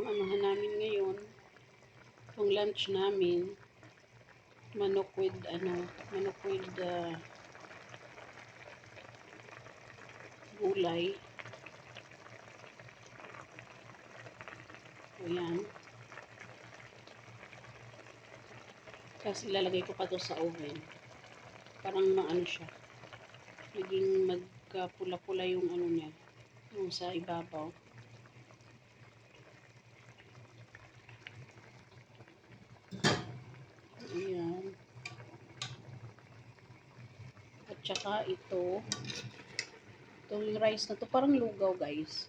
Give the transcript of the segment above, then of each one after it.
ang anuhan namin ngayon. Itong lunch namin. Manok with, ano, manok with uh, gulay. O yan. Tapos ilalagay ko pa to sa oven. Parang maano siya. Naging magkapula-pula yung ano niya. Yung sa ibabaw. Ayan. At saka ito. Itong rice na to. Parang lugaw guys.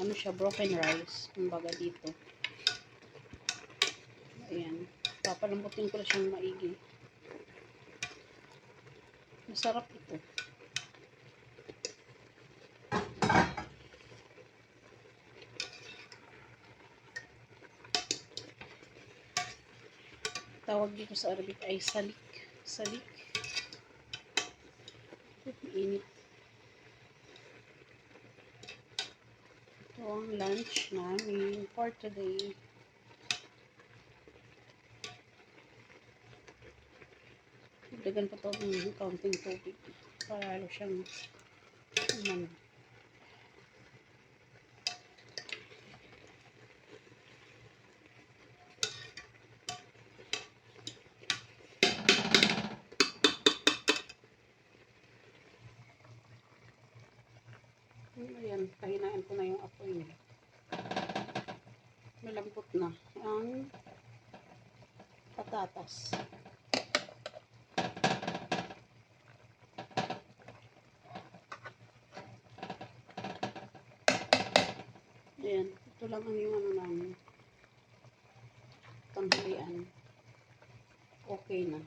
Ano siya? Broken rice. Kumbaga dito. Ayan. Papalambutin ko na siyang maigi. Masarap ito. Tawag dito sa Arabic ay salik. Salik. Init. Ito ang lunch namin for today. Dagdagan pa to ng kaunting tubig para lalo siyang umano. Ayan, kahinaan ko na yung apoy niya. Malambot na ang patatas. Ayan, ito lang ang yung ano namin. Tanghalian. Okay na.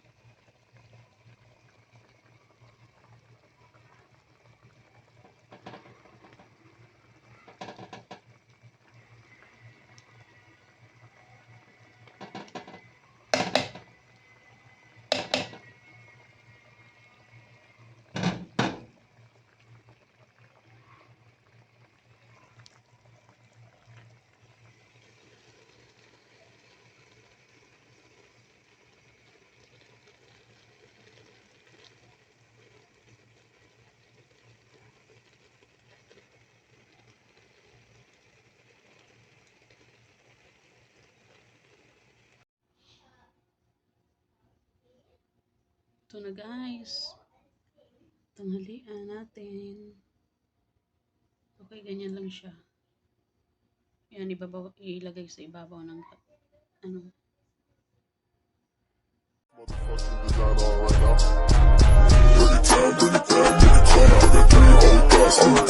Ito na guys. Tanghalian natin. Okay, ganyan lang siya. Yan, ibabaw, ilagay sa ibabaw ng ano. Motherfucking design all right now. Bring it down, bring it down, bring it down. I got three old thoughts.